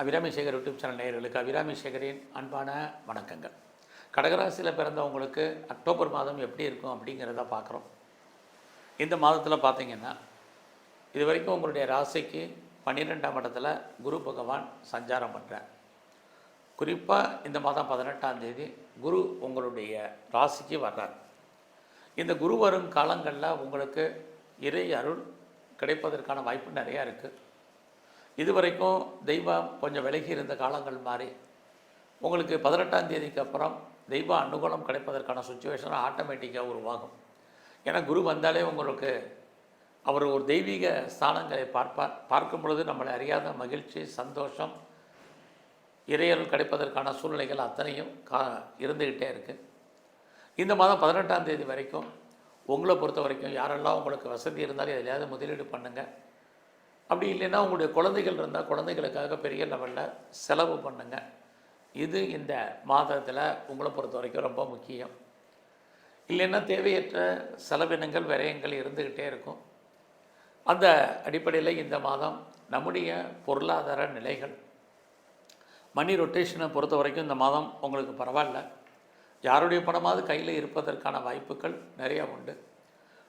Abirami Sekar YouTube channel நேயர்களுக்கு அபிராமி சேகரின் அன்பான வணக்கங்கள். கடகராசியில் பிறந்தவங்களுக்கு அக்டோபர் மாதம் எப்படி இருக்கும் அப்படிங்கிறத பார்க்குறோம். இந்த மாதத்தில் பார்த்தீங்கன்னா இது வரைக்கும் உங்களுடைய ராசிக்கு பன்னிரெண்டாம் இடத்துல குரு பகவான் சஞ்சாரம் பண்ணுறார் குறிப்பாக இந்த மாதம் பதினெட்டாம் தேதி குரு உங்களுடைய ராசிக்கு வர்றார். இந்த குரு வரும் காலங்களில் உங்களுக்கு இறை அருள் கிடைப்பதற்கான வாய்ப்பு நிறையா இருக்குது இதுவரைக்கும் தெய்வம் கொஞ்சம் விலகி இருந்த காலங்கள் மாறி உங்களுக்கு பதினெட்டாம் தேதிக்கு அப்புறம் தெய்வ அனுகூலம் கிடைப்பதற்கான சுச்சுவேஷன் ஆட்டோமேட்டிக்காக உருவாகும். ஏன்னா குரு வந்தாலே உங்களுக்கு அவர் ஒரு தெய்வீக ஸ்தானங்களை பார்ப்பார். பார்க்கும் பொழுது நம்மளை அறியாத மகிழ்ச்சி சந்தோஷம் இறையல் கிடைப்பதற்கான சூழ்நிலைகள் அத்தனையும் கா இருந்துக்கிட்டே இருக்குது இந்த மாதம் பதினெட்டாம் தேதி வரைக்கும் உங்களை பொறுத்த வரைக்கும் யாரெல்லாம் உங்களுக்கு வசதி இருந்தாலும் எதுலையாவது முதலீடு பண்ணுங்கள் அப்படி இல்லைன்னா உங்களுடைய குழந்தைகள் இருந்தால் குழந்தைகளுக்காக பெரிய லெவலில் செலவு பண்ணுங்கள் இது இந்த மாதத்தில் உங்களை பொறுத்த வரைக்கும் ரொம்ப முக்கியம். இல்லைன்னா தேவையற்ற செலவினங்கள் விரயங்கள் இருந்துக்கிட்டே இருக்கும். அந்த அடிப்படையில் இந்த மாதம் நம்முடைய பொருளாதார நிலைகள். மணி ரொட்டேஷனை பொறுத்த வரைக்கும் இந்த மாதம் உங்களுக்கு பரவாயில்ல. யாருடைய பணமாவது கையில் இருப்பதற்கான வாய்ப்புகள் நிறையா உண்டு.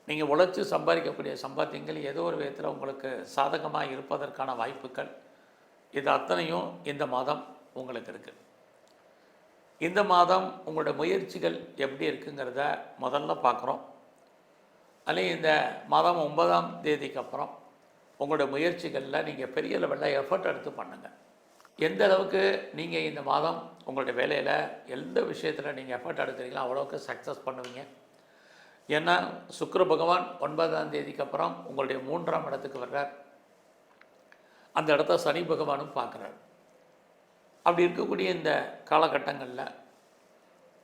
நீங்கள் உழைச்சி சம்பாதிக்கக்கூடிய சம்பாத்தியங்கள் ஏதோ ஒரு விதத்தில் உங்களுக்கு சாதகமாக இருப்பதற்கான வாய்ப்புகள். இது அத்தனையும் இந்த மாதம் உங்களுக்கு இருக்குது இந்த மாதம் உங்களோட முயற்சிகள் எப்படி இருக்குங்கிறத முதல்ல பார்க்குறோம். அல்லது இந்த மாதம் ஒன்பதாம் தேதிக்கு அப்புறம் உங்களோட முயற்சிகளில் நீங்கள் பெரிய லெவலில் எஃபர்ட் எடுத்து பண்ணுங்கள் எந்த அளவுக்கு நீங்கள் இந்த மாதம் உங்களுடைய வேலையில் எந்த விஷயத்தில் நீங்கள் எஃபர்ட் எடுக்கிறீங்களோ அவ்வளோக்கு சக்ஸஸ் பண்ணுவீங்க. ஏன்னா சுக்கர பகவான் ஒன்பதாம் தேதிக்கு அப்புறம் உங்களுடைய மூன்றாம் இடத்துக்கு வர்றார். அந்த இடத்த சனி பகவானும் பார்க்குறார். அப்படி இருக்கக்கூடிய இந்த காலகட்டங்களில்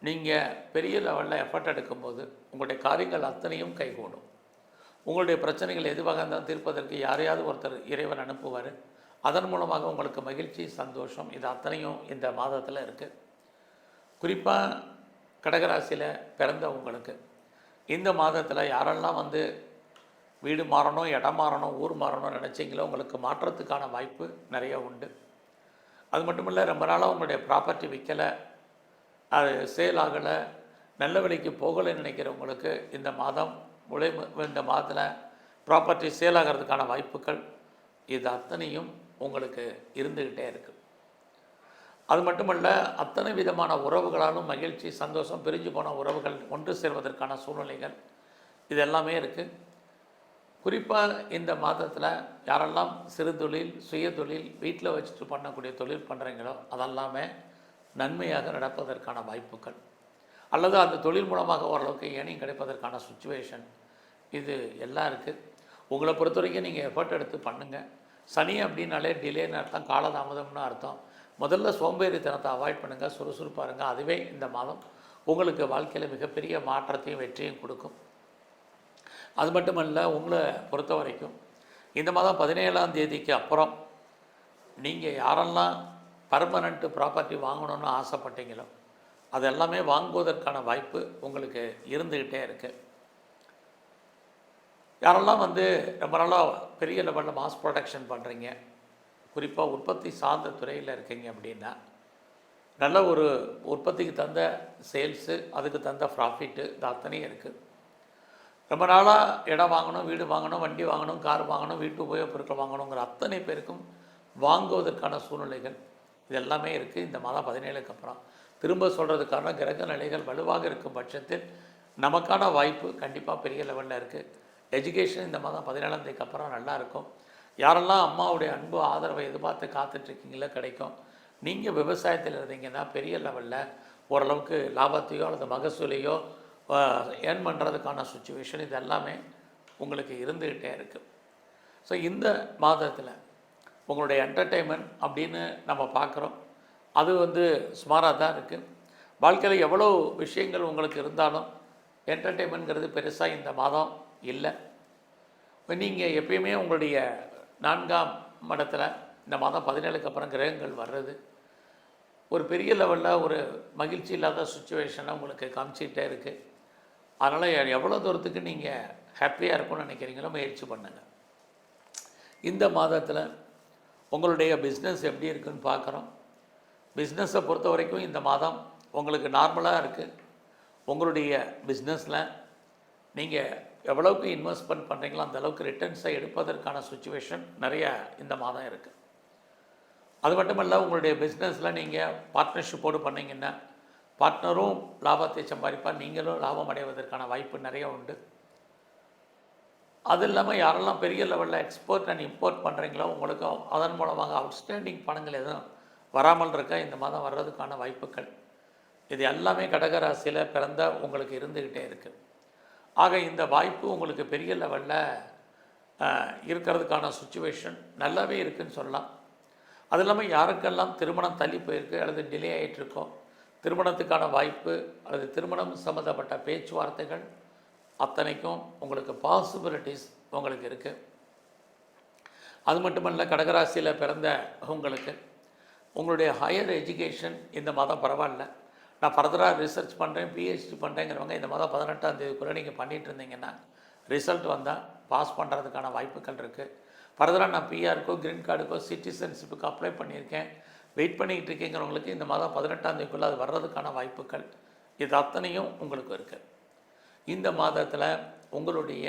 நீங்கள் பெரிய லெவலில் எஃபர்ட் எடுக்கும்போது உங்களுடைய காரியங்கள் அத்தனையும் கைகூடும். உங்களுடைய பிரச்சனைகள் எதுவாக இருந்தாலும் தீர்ப்பதற்கு யாரையாவது ஒருத்தர் இறைவன் அனுப்புவார். அதன் மூலமாக உங்களுக்கு மகிழ்ச்சி சந்தோஷம் இது அத்தனையும் இந்த மாதத்தில் இருக்குது குறிப்பாக கடகராசியில் பிறந்த உங்களுக்கு இந்த மாதத்தில் யாரெல்லாம் வந்து வீடு மாறணும் இடம் மாறணும் ஊர் மாறணும்னு நினச்சிங்களோ உங்களுக்கு மாற்றத்துக்கான வாய்ப்பு நிறைய உண்டு. அது மட்டும் இல்லை ரொம்ப நாளாக உங்களுடைய ப்ராப்பர்ட்டி விற்கலை அது சேல் ஆகலை நல்ல விலைக்கு போகலைன்னு நினைக்கிறவங்களுக்கு இந்த மாதம் உழை இந்த மாதத்தில் ப்ராப்பர்ட்டி சேல் ஆகிறதுக்கான வாய்ப்புகள் இது அத்தனையும் உங்களுக்கு இருந்துக்கிட்டே இருக்குது அது மட்டுமல்ல அத்தனை விதமான உறவுகளாலும் மகிழ்ச்சி சந்தோஷம் பிரிஞ்சு போன உறவுகள் ஒன்று சேர்வதற்கான சூழ்நிலைகள் இது எல்லாமே இருக்குது குறிப்பாக இந்த மாதத்தில் யாரெல்லாம் சிறு தொழில் சுய தொழில் வீட்டில் வச்சுட்டு பண்ணக்கூடிய தொழில் பண்ணுறீங்களோ அதெல்லாமே நன்மையாக நடப்பதற்கான வாய்ப்புகள். அல்லது அந்த தொழில் மூலமாக ஓரளவுக்கு ஏனையும் கிடைப்பதற்கான சுச்சுவேஷன் இது எல்லாம் இருக்குது உங்களை பொறுத்த வரைக்கும் நீங்கள் எஃபர்ட் எடுத்து பண்ணுங்கள் சனி அப்படின்னாலே டிலேன்னு அர்த்தம் காலதாமதம்னு அர்த்தம். முதல்ல சோம்பேறித்தனத்தை அவாய்ட் பண்ணுங்கள் சுறுசுறுப்பாக இருங்க அதுவே இந்த மாதம் உங்களுக்கு வாழ்க்கையில் மிகப்பெரிய மாற்றத்தையும் வெற்றியும் கொடுக்கும். அது மட்டுமல்ல உங்களை பொறுத்த வரைக்கும் இந்த மாதம் பதினேழாம் தேதிக்கு அப்புறம் நீங்கள் யாரெல்லாம் பர்மனண்ட்டு ப்ராப்பர்ட்டி வாங்கணும்னு ஆசைப்பட்டீங்களோ அது எல்லாமே வாங்குவதற்கான வாய்ப்பு உங்களுக்கு இருந்துக்கிட்டே இருக்குது யாரெல்லாம் வந்து ரொம்ப நாளாக பெரிய லெவலில் மாஸ் ப்ரொடக்ஷன் பண்ணுறீங்க குறிப்பாக உற்பத்தி சார்ந்த துறையில் இருக்கீங்க அப்படின்னா நல்ல ஒரு உற்பத்திக்கு தந்த சேல்ஸு அதுக்கு தந்த ப்ராஃபிட்டு இது அத்தனையும் இருக்குது ரொம்ப நாளாக இடம் வாங்கணும் வீடு வாங்கணும் வண்டி வாங்கணும் கார் வாங்கணும் வீட்டு உபயோகப் பொருட்கள் வாங்கணுங்கிற அத்தனை பேருக்கும் வாங்குவதற்கான சூழ்நிலைகள் இது எல்லாமே இருக்குது இந்த மாதம் பதினேழுக்கு அப்புறம். திரும்ப சொல்கிறதுக்கான கிரக நிலைகள் வலுவாக இருக்கும் பட்சத்தில் நமக்கான வாய்ப்பு கண்டிப்பாக பெரிய லெவலில் இருக்குது எஜுகேஷன் இந்த மாதம் பதினேழாம் தேதிக்கு அப்புறம் நல்லாயிருக்கும் யாரெல்லாம் அம்மாவுடைய அன்பு ஆதரவை எதிர்பார்த்து காத்துட்ருக்கீங்களோ கிடைக்கும். நீங்கள் விவசாயத்தில் இருந்தீங்கன்னா பெரிய லெவலில் ஓரளவுக்கு லாபத்தையோ அல்லது மகசூலையோ ஏர்ன் பண்ணுறதுக்கான சுச்சுவேஷன் இது எல்லாமே உங்களுக்கு இருந்துக்கிட்டே இருக்குது ஸோ இந்த மாதத்தில் உங்களுடைய என்டர்டெயின்மெண்ட் அப்படின்னு நம்ம பார்க்குறோம் அது வந்து சுமாராக தான் இருக்குது வாழ்க்கையில் எவ்வளோ விஷயங்கள் உங்களுக்கு இருந்தாலும் என்டர்டெயின்மெண்ட்ங்கிறது பெருசாக இந்த மாதம் இல்லை. நீங்கள் எப்பயுமே உங்களுடைய நான்காம் மடத்தில் இந்த மாதம் பதினேழுக்கு அப்புறம் கிரகங்கள் வர்றது. ஒரு பெரிய லெவலில் ஒரு மகிழ்ச்சி இல்லாத சுச்சுவேஷனை உங்களுக்கு காமிச்சிக்கிட்டே இருக்குது அதனால் எவ்வளோ தூரத்துக்கு நீங்கள் ஹாப்பியாக இருக்கும்னு நினைக்கிறீங்களோ முயற்சி பண்ணுங்கள் இந்த மாதத்தில் உங்களுடைய பிஸ்னஸ் எப்படி இருக்குன்னு பார்க்குறோம் பிஸ்னஸை பொறுத்த வரைக்கும் இந்த மாதம் உங்களுக்கு நார்மலாக இருக்குது உங்களுடைய பிஸ்னஸில் நீங்கள் எவ்வளவுக்கு இன்வெஸ்ட்மெண்ட் பண்ணுறீங்களோ அந்த அளவுக்கு ரிட்டர்ன்ஸை எடுப்பதற்கான சுச்சுவேஷன் நிறைய இந்த மாதம் இருக்குது அது மட்டுமல்ல உங்களுடைய பிஸ்னஸில் நீங்கள் பார்ட்னர்ஷிப்போடு பண்ணிங்கன்னா பார்ட்னரும் லாபத்தை சம்பாதிப்பார் நீங்களும் லாபம் அடைவதற்கான வாய்ப்பு நிறைய உண்டு. அது இல்லாமல் யாரெல்லாம் பெரிய லெவலில் எக்ஸ்போர்ட் அண்ட் இம்போர்ட் பண்ணுறீங்களோ உங்களுக்கு அதன் மூலமாக அவுட்ஸ்டாண்டிங் பணங்கள் எதுவும் வராமல் இருக்க இந்த மாதம் வர்றதுக்கான வாய்ப்புகள். இது எல்லாமே கடகராசியில் பிறந்த உங்களுக்கு இருந்துக்கிட்டே இருக்குது ஆக இந்த வாய்ப்பு உங்களுக்கு பெரிய லெவலில் இருக்கிறதுக்கான சுச்சுவேஷன் நல்லாவே இருக்குன்னு சொல்லலாம். அது இல்லாமல் யாருக்கெல்லாம் திருமணம் தள்ளி போயிருக்கு அல்லது டிலே ஆகிட்டுருக்கோ திருமணத்துக்கான வாய்ப்பு அல்லது திருமணம் சம்மந்தப்பட்ட பேச்சுவார்த்தைகள் அத்தனைக்கும் உங்களுக்கு பாசிபிலிட்டிஸ் உங்களுக்கு இருக்குது அது மட்டுமல்ல கடகராசியில் பிறந்த உங்களுக்கு உங்களுடைய ஹையர் எஜுகேஷன் இந்த மாதம் பரவாயில்ல. நான் ஃபர்தராக ரிசர்ச் பண்ணுறேன் பிஹெச்டி பண்ணுறேங்கிறவங்க இந்த மாதம் பதினெட்டாம் தேதிக்குள்ளே நீங்கள் பண்ணிகிட்டு இருந்தீங்கன்னா ரிசல்ட் வந்தால் பாஸ் பண்ணுறதுக்கான வாய்ப்புகள் இருக்குது ஃபர்தராக நான் பிஆருக்கோ க்ரீன் கார்டுக்கோ சிட்டிசன்ஷிப்புக்கு அப்ளை பண்ணியிருக்கேன். வெயிட் பண்ணிக்கிட்டு இருக்கேங்கிறவங்களுக்கு இந்த மாதம் பதினெட்டாம் தேதிக்குள்ளே அது வர்றதுக்கான வாய்ப்புகள் இது அத்தனையும் உங்களுக்கு இருக்குது இந்த மாதத்தில் உங்களுடைய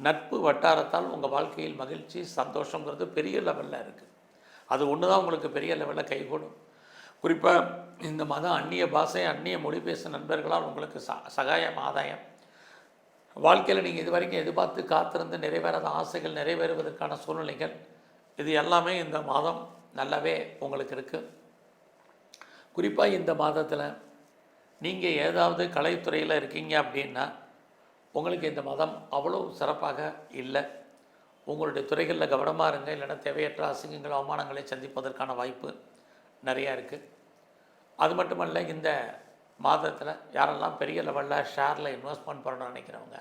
நட்பு வட்டாரத்தால் உங்கள் வாழ்க்கையில் மகிழ்ச்சி சந்தோஷங்கிறது பெரிய லெவலில் இருக்குது அது ஒன்று தான் உங்களுக்கு பெரிய லெவலில் கைகூடும். குறிப்பாக இந்த மதம் அந்நிய பாஷை அந்நிய மொழி பேசும் நண்பர்களால் உங்களுக்கு ச சகாயம் ஆதாயம். வாழ்க்கையில் நீங்கள் இது வரைக்கும் எதிர்பார்த்து காத்திருந்து நிறைவேறாத ஆசைகள் நிறைவேறுவதற்கான சூழ்நிலைகள் இது எல்லாமே இந்த மாதம் நல்லாவே உங்களுக்கு இருக்குது குறிப்பாக இந்த மாதத்தில் நீங்கள் ஏதாவது கலைத்துறையில் இருக்கீங்க அப்படின்னா உங்களுக்கு இந்த மதம் அவ்வளோ சிறப்பாக இல்லை. உங்களுடைய துறைகளில் கவனமாக இருங்க இல்லைன்னா தேவையற்ற அசிங்கங்கள் அவமானங்களை சந்திப்பதற்கான வாய்ப்பு நிறையா இருக்குது அது மட்டுமல்ல இந்த மாதத்தில் யாரெல்லாம் பெரிய லெவலில் ஷேரில் இன்வெஸ்ட்மெண்ட் பண்ணணும்னு நினைக்கிறவங்க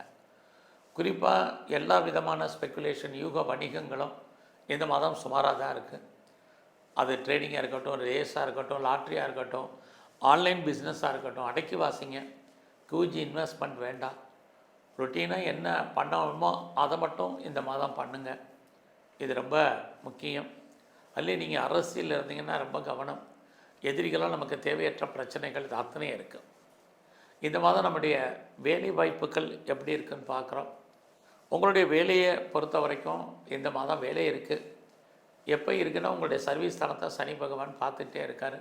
குறிப்பாக எல்லா விதமான ஸ்பெக்குலேஷன் யூக வணிகங்களும் இந்த மாதம் சுமாராக தான் இருக்குது அது ட்ரேடிங்காக இருக்கட்டும் ரேஸாக இருக்கட்டும் லாட்ரியாக இருக்கட்டும் ஆன்லைன் பிஸ்னஸாக இருக்கட்டும் அடக்கி வாசிங்க. கூஜி இன்வெஸ்ட்மெண்ட் வேண்டாம். ரொட்டீனாக என்ன பண்ணணுமோ அதை மட்டும் இந்த மாதம் பண்ணுங்கள் இது ரொம்ப முக்கியம். அல்லையே நீங்கள் அரசியலில் இருந்தீங்கன்னா ரொம்ப கவனம். எதிரிகளால் நமக்கு தேவையற்ற பிரச்சனைகள் இது அத்தனையும் இருக்குது இந்த மாதம் நம்முடைய வேலை வாய்ப்புகள் எப்படி இருக்குன்னு பார்க்குறோம். உங்களுடைய வேலையை பொறுத்த வரைக்கும் இந்த மாதம் வேலை இருக்குது எப்போ இருக்குன்னா உங்களுடைய சர்வீஸ் தரத்தை சனி பகவான் பார்த்துட்டே இருக்கார்.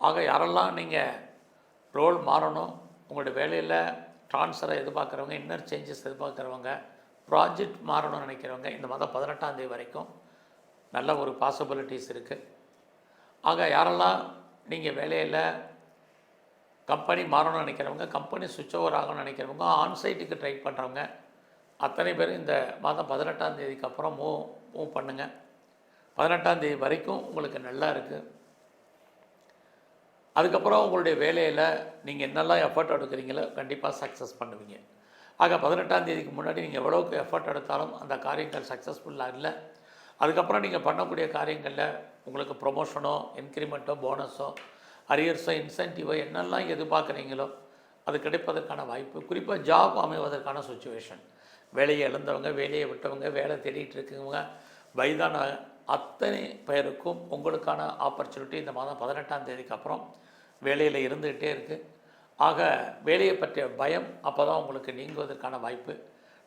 ஆக யாரெல்லாம் நீங்கள் ரோல் மாறணும் உங்களுடைய வேலையில் ட்ரான்ஸ்ஃபரை எதிர்பார்க்குறவங்க இன்னர் சேஞ்சஸ் எதிர்பார்க்குறவங்க ப்ராஜெக்ட் மாறணும்னு நினைக்கிறவங்க இந்த மாதம் பதினெட்டாம் தேதி வரைக்கும் நல்ல ஒரு பாசிபிலிட்டிஸ் இருக்குது ஆக யாரெல்லாம் நீங்கள் வேலையில் கம்பெனி மாறணும்னு நினைக்கிறவங்க கம்பெனி சுவிட்ச் ஓவர் ஆகணும்னு நினைக்கிறவங்க ஆன்சைட்டுக்கு ட்ரை பண்ணுறவங்க அத்தனை பேர் இந்த மாதம் பதினெட்டாம் தேதிக்கு அப்புறம் மூவ் மூவ் பண்ணுங்கள் பதினெட்டாம் தேதி வரைக்கும் உங்களுக்கு நல்லா இருக்குது அதுக்கப்புறம் உங்களுடைய வேலையில் நீங்கள் என்னெல்லாம் எஃபர்ட் எடுக்கிறீங்களோ கண்டிப்பாக சக்ஸஸ் பண்ணுவீங்க. ஆக பதினெட்டாம் தேதிக்கு முன்னாடி நீங்கள் எவ்வளோக்கு எஃபர்ட் எடுத்தாலும் அந்த காரியங்கள் சக்ஸஸ்ஃபுல்லாக இல்லை. அதுக்கப்புறம் நீங்கள் பண்ணக்கூடிய காரியங்களில் உங்களுக்கு ப்ரொமோஷனோ இன்க்ரிமெண்ட்டோ போனஸோ அரியர்ஸோ இன்சென்டிவோ என்னெல்லாம் எதிர்பார்க்குறீங்களோ அது கிடைப்பதற்கான வாய்ப்பு குறிப்பாக ஜாப் அமைவதற்கான சுச்சுவேஷன் வேலையை இழந்தவங்க வேலையை விட்டவங்க வேலை தேடிட்டு இருக்கவங்க வயதான அத்தனை பேருக்கும் உங்களுக்கான ஆப்பர்ச்சுனிட்டி இந்த மாதம் பதினெட்டாம் தேதிக்கு அப்புறம் வேலையில் இருந்துகிட்டே இருக்குது ஆக வேலையை பற்றிய பயம் அப்போ தான் உங்களுக்கு நீங்குவதற்கான வாய்ப்பு.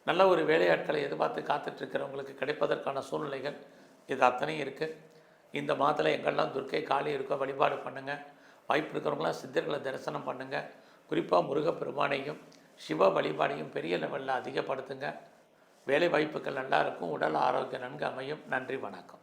நல்ல ஒரு வேலையாட்களை எதிர்பார்த்து காத்துட்ருக்கிறவங்களுக்கு கிடைப்பதற்கான சூழ்நிலைகள் இது அத்தனையும் இருக்குது இந்த மாதத்தில் எங்கெல்லாம் துர்க்கை காளி இருக்கோ வழிபாடு பண்ணுங்கள் வாய்ப்பு இருக்கிறவங்களாம் சித்தர்களை தரிசனம் பண்ணுங்கள் குறிப்பாக முருகப்பெருமானையும் சிவ வழிபாடையும் பெரிய லெவலில் அதிகப்படுத்துங்க. வேலை வாய்ப்புகள் நல்லா இருக்கும். உடல் ஆரோக்கியம் நன்கு அமையும். நன்றி வணக்கம்.